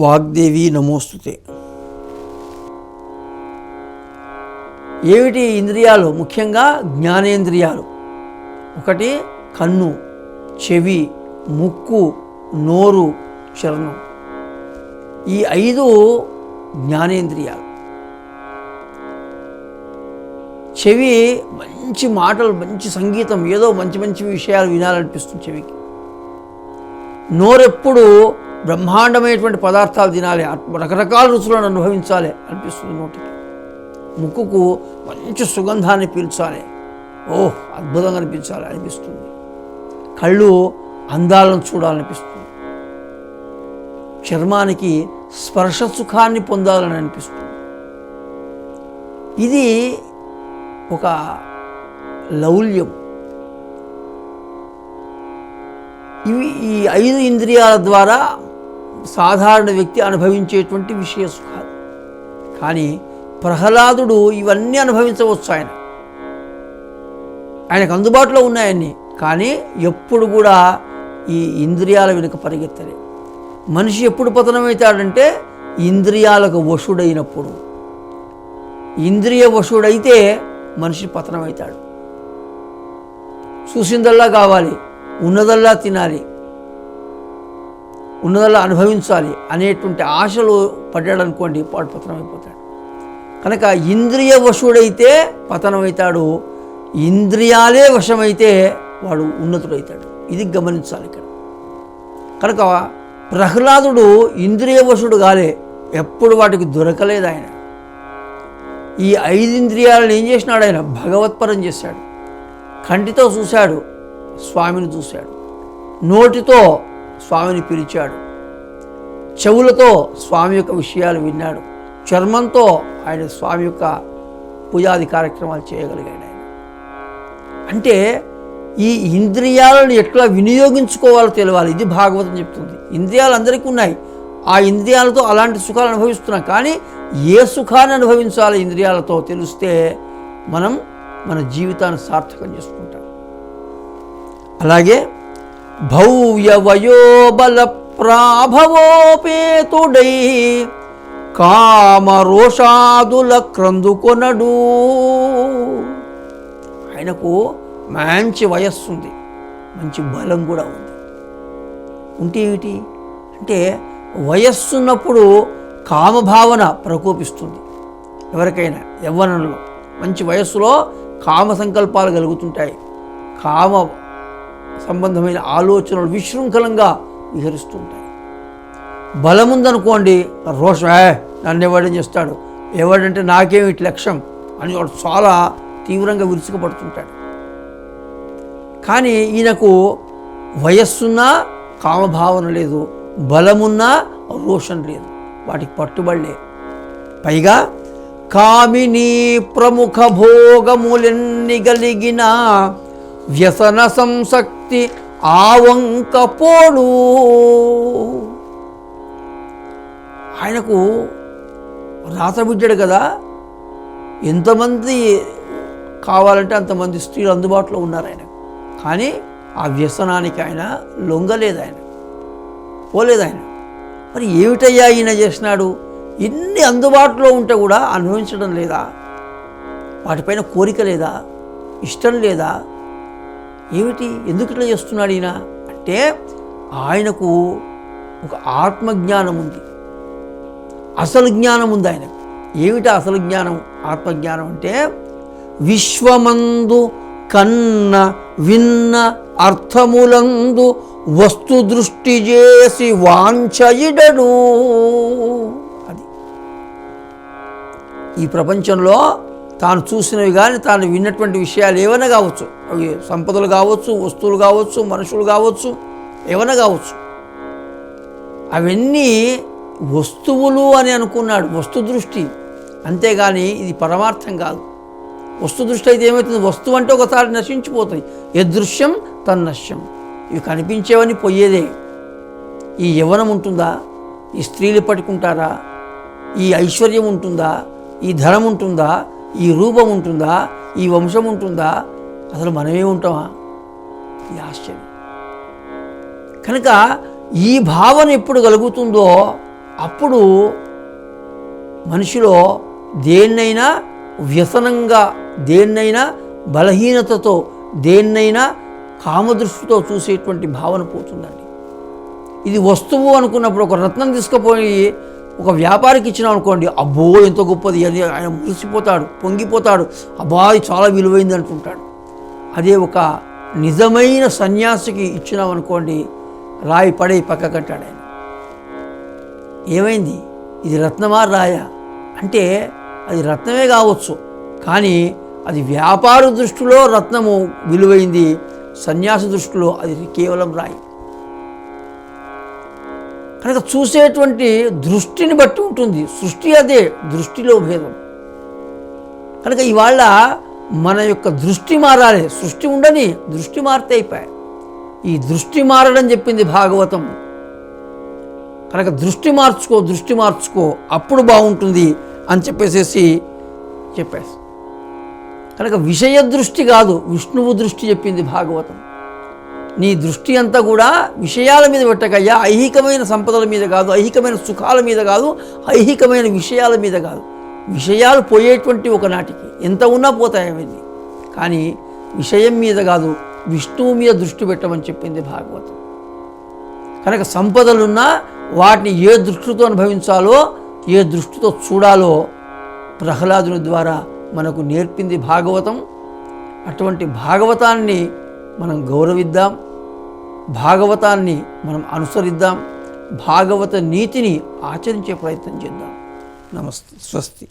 వాగ్దేవి నమోస్తుతే. ఏమిటి ఇంద్రియాలు? ముఖ్యంగా జ్ఞానేంద్రియాలు. ఒకటి కన్ను చెవి ముక్కు నోరు చర్మం. ఈ ఐదు జ్ఞానేంద్రియాలు. చెవి మంచి మాటలు మంచి సంగీతం ఏదో మంచి మంచి విషయాలు వినాలనిపిస్తుంది చెవికి. నోరెప్పుడు బ్రహ్మాండమైనటువంటి పదార్థాలు తినాలి. రకరకాల రుచులను అనుభవించాలి అనిపిస్తుంది నోటికి. ముక్కుకు మంచి సుగంధాన్ని పీల్చాలి. ఓహ్ అద్భుతంగా అనిపించాలి అనిపిస్తుంది. కళ్ళు అందాలను చూడాలనిపిస్తుంది. చర్మానికి స్పర్శ సుఖాన్ని పొందాలని అనిపిస్తుంది. ఇది ఒక లౌల్యం. ఇవి ఈ ఐదు ఇంద్రియాల ద్వారా సాధారణ వ్యక్తి అనుభవించేటువంటి విషయ సుఖాలు. కానీ ప్రహ్లాదుడు ఇవన్నీ అనుభవించవచ్చు ఆయన. ఆయనకు అందుబాటులో ఉన్నాయన్నీ కానీ ఎప్పుడు కూడా ఈ ఇంద్రియాల వెనుక పరిగెత్తలే. మనిషి ఎప్పుడు పతనమవుతాడంటే ఇంద్రియాలకు వశుడైనప్పుడు. ఇంద్రియ వశుడైతే మనిషి పతనమవుతాడు. చూసిందల్లా కావాలి ఉన్నదల్లా తినాలి ఉన్నదల్లా అనుభవించాలి అనేటువంటి ఆశలు పడ్డాడు అనుకోండి వాడు పతనమైపోతాడు. కనుక ఇంద్రియ వశుడైతే పతనమవుతాడు ఇంద్రియాలే వశమైతే వాడు ఉన్నతుడవుతాడు ఇది గమనించాలి ఇక్కడ. కనుక ప్రహ్లాదుడు ఇంద్రియ వశుడు కాలే ఎప్పుడు వాటికి దొరకలేదు ఆయన. ఈ ఐదు ఇంద్రియాలను ఏం చేసినాడు ఆయన? భగవత్పరం చేశాడు. కంటితో చూశాడు స్వామిని చూశాడు. నోటితో స్వామిని పిలిచాడు. చెవులతో స్వామి యొక్క విషయాలు విన్నాడు. చర్మంతో ఆయన స్వామి యొక్క పూజాది కార్యక్రమాలు చేయగలిగాడు ఆయన. అంటే ఈ ఇంద్రియాలను ఎట్లా వినియోగించుకోవాలో తెలియాలి ఇది భాగవతం చెప్తుంది. ఇంద్రియాలు అందరికీ ఉన్నాయి. ఆ ఇంద్రియాలతో అలాంటి సుఖాలు అనుభవిస్తున్నాం. కానీ ఏ సుఖాన్ని అనుభవించాలి ఇంద్రియాలతో తెలిస్తే మనం మన జీవితాన్ని సార్థకం చేసుకుంటాం. అలాగే భవ్య ప్రాభవోపేతుడై కామరోషాదుల క్రందుకొనడు ఆయనకు మంచి వయస్సు ఉంది మంచి బలం కూడా ఉంది. ఉంటే ఏమిటి? అంటే వయస్సున్నప్పుడు కామభావన ప్రకోపిస్తుంది. ఎవరికైనా యవ్వనంలో. మంచి వయస్సులో కామ సంకల్పాలు కలుగుతుంటాయి. కామ సంబంధమైన ఆలోచనలు విశృంఖలంగా విహరిస్తుంటాయి. బలముందనుకోండి రోషం "ఏ, నన్ను ఎవడని చేస్తాడు? ఎవడంటే నాకేమిటి లక్ష్యం? అని వాడు చాలా తీవ్రంగా విరుచుకుపడుతుంటాడు. కానీ ఈయనకు వయస్సున్నా కామభావన లేదు బలమున్నా రోషన్ లేదు. వాటికి పట్టుబడలే పైగా కామిని ప్రముఖ భోగములెన్ని గలిగిన వ్యసన సంసక్తి ఆవంకపోడు. ఆయనకు రాతబిడ్డాడు కదా. ఎంతమంది కావాలంటే అంతమంది స్త్రీలు అందుబాటులో ఉన్నారు ఆయన. కానీ ఆ వ్యసనానికి ఆయన లొంగలేదు ఆయన. పోలేదు ఆయన. మరి ఏమిటయ్యా ఈయన చేసినాడు? ఇన్ని అందుబాటులో ఉంటే కూడా అనుభవించడం లేదా? వాటిపైన కోరిక లేదా? ఇష్టం లేదా? ఏమిటి? ఎందుకు ఇట్లా చేస్తున్నాడు ఈయన? అంటే ఆయనకు ఒక ఆత్మజ్ఞానం ఉంది. అసలు జ్ఞానం ఉంది ఆయన ఏమిటి అసలు జ్ఞానం? ఆత్మజ్ఞానం అంటే విశ్వమందు కన్న విన్న అర్థములందు వస్తు దృష్టి చేసి వాంఛయిడడు అది. ఈ ప్రపంచంలో తాను చూసినవి కానీ తాను విన్నటువంటి విషయాలు ఏమైనా కావచ్చు. అవి సంపదలు కావచ్చు వస్తువులు కావచ్చు మనుషులు కావచ్చు ఏమైనా కావచ్చు. అవన్నీ వస్తువులు అని అనుకున్నాడు వస్తు దృష్టి. అంతేగాని ఇది పరమార్థం కాదు. వస్తు దృష్టి అయితే ఏమవుతుంది? వస్తువు అంటే ఒకసారి నశించిపోతుంది. యదృశ్యం తన్నశ్యం ఇవి కనిపించేవని పోయేదే. ఈ యవ్వనం ఉంటుందా? ఈ స్త్రీలు పట్టుకుంటారా? ఈ ఐశ్వర్యం ఉంటుందా? ఈ ధనం ఉంటుందా? ఈ రూపం ఉంటుందా? ఈ వంశం ఉంటుందా? అసలు మనమే ఉంటామా? ఈ ఆశ్చర్యం. కనుక ఈ భావన ఎప్పుడు కలుగుతుందో అప్పుడు మనిషిలో దేన్నైనా వ్యసనంగా దేన్నైనా బలహీనతతో దేన్నైనా కామదృష్టితో చూసేటువంటి భావన పోతుందండి. ఇది వస్తువు అనుకున్నప్పుడు ఒక రత్నం తీసుకుపోయి ఒక వ్యాపారికి ఇచ్చినాం అనుకోండి అబ్బో ఎంత గొప్పది అని ఆయన మురిసిపోతాడు పొంగిపోతాడు అబ్బా చాలా విలువైంది అనుకుంటాడు. అదే ఒక నిజమైన సన్యాసికి ఇచ్చినాం అనుకోండి రాయి పడే పక్క కట్టాడు ఆయన. ఏమైంది? ఇది రత్నమా రాయ? అంటే అది రత్నమే కావచ్చు కానీ అది వ్యాపార దృష్టిలో రత్నము విలువైంది సన్యాస దృష్టిలో అది కేవలం రాయి. కనుక చూసేటువంటి దృష్టిని బట్టి ఉంటుంది. సృష్టి అదే దృష్టిలో భేదం. కనుక ఇవాళ మన యొక్క దృష్టి మారాలి. సృష్టి ఉండని దృష్టి మారితే అయిపోయాయి. ఈ దృష్టి మారడం చెప్పింది భాగవతం. కనుక దృష్టి మార్చుకో దృష్టి మార్చుకో అప్పుడు బాగుంటుంది అని చెప్పేసేసి చెప్పేసి కనుక విషయ దృష్టి కాదు విష్ణువు దృష్టి చెప్పింది భాగవతం. నీ దృష్టి అంతా కూడా విషయాల మీద పెట్టకయ్యా. ఐహికమైన సంపదల మీద కాదు ఐహికమైన సుఖాల మీద కాదు ఐహికమైన విషయాల మీద కాదు. విషయాలు పోయేటువంటి ఒకనాటికి ఎంత ఉన్నా పోతాయి అవన్నీ కానీ విషయం మీద కాదు విష్ణువు మీద దృష్టి పెట్టమని చెప్పింది భాగవతం. కనుక సంపదలున్నా వాటిని ఏ దృష్టితో అనుభవించాలో ఏ దృష్టితో చూడాలో ప్రహ్లాదుని ద్వారా మనకు నేర్పింది భాగవతం. అటువంటి భాగవతాన్ని మనం గౌరవిద్దాం. భాగవతాన్ని మనం అనుసరిద్దాం. భాగవత నీతిని ఆచరించే ప్రయత్నం చేద్దాం. నమస్తే. స్వస్తి.